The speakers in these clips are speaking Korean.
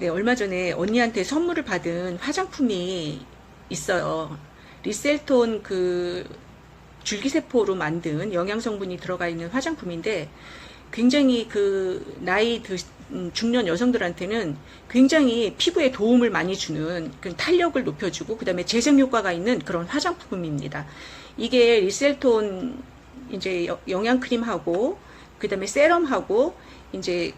네, 얼마 전에 언니한테 선물을 받은 화장품이 있어요. 리셀톤 그 줄기세포로 만든 영양성분이 들어가 있는 화장품인데 굉장히 그 나이 드 음, 중년 여성들한테는 굉장히 피부에 도움을 많이 주는 그 탄력을 높여주고 그다음에 재생 효과가 있는 그런 화장품입니다. 이게 리셀톤 이제 여- 영양크림하고 그다음에 세럼하고 이제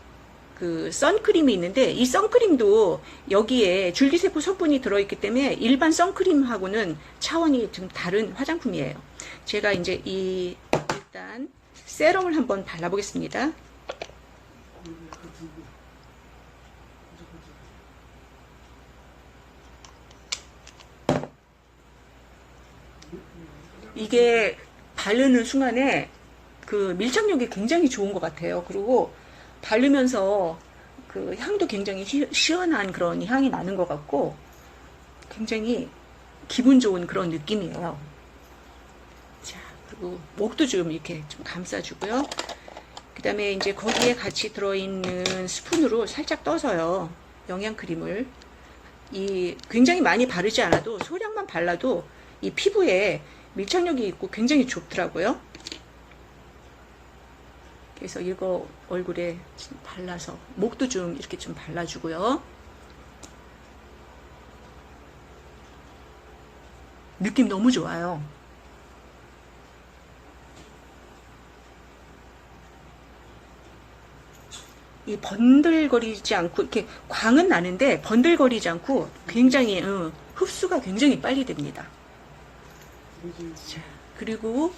그 선크림이 있는데 이 선크림도 여기에 줄기세포 성분이 들어있기 때문에 일반 선크림하고는 차원이 좀 다른 화장품이에요. 제가 이제 이 일단 세럼을 한번 발라보겠습니다. 이게 바르는 순간에 그 밀착력이 굉장히 좋은 것 같아요. 그리고 바르면서 그 향도 굉장히 시, 시원한 그런 향이 나는 것 같고 굉장히 기분 좋은 그런 느낌이에요. 자, 그리고 목도 좀 이렇게 좀 감싸주고요. 그 다음에 이제 거기에 같이 들어있는 스푼으로 살짝 떠서요. 영양크림을. 이 굉장히 많이 바르지 않아도 소량만 발라도 이 피부에 밀착력이 있고 굉장히 좋더라고요. 그래서 이거 얼굴에 좀 발라서 목도 좀 이렇게 좀 발라주고요. 느낌 너무 좋아요. 이 번들거리지 않고 이렇게 광은 나는데 번들거리지 않고 굉장히 어, 흡수가 굉장히 빨리 됩니다. 자, 그리고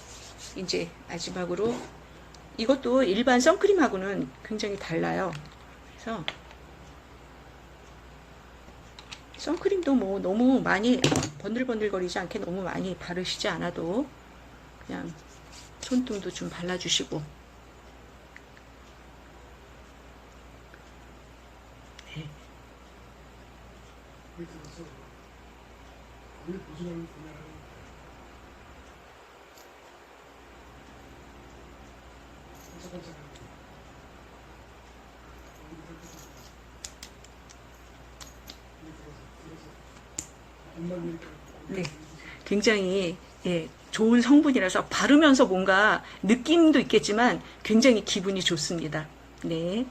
이제 마지막으로 이것도 일반 선크림하고는 굉장히 달라요. 그래서 선크림도 뭐 너무 많이 번들번들거리지 않게 너무 많이 바르시지 않아도 그냥 손등도 좀 발라주시고 네. 거기 들어서 거기 보증하는 분야를 반짝반짝하게 거기 들어서 거기 들어서 들어서 입만 이렇게 네. 굉장히 예, 좋은 성분이라서 바르면서 뭔가 느낌도 있겠지만 굉장히 기분이 좋습니다. 네.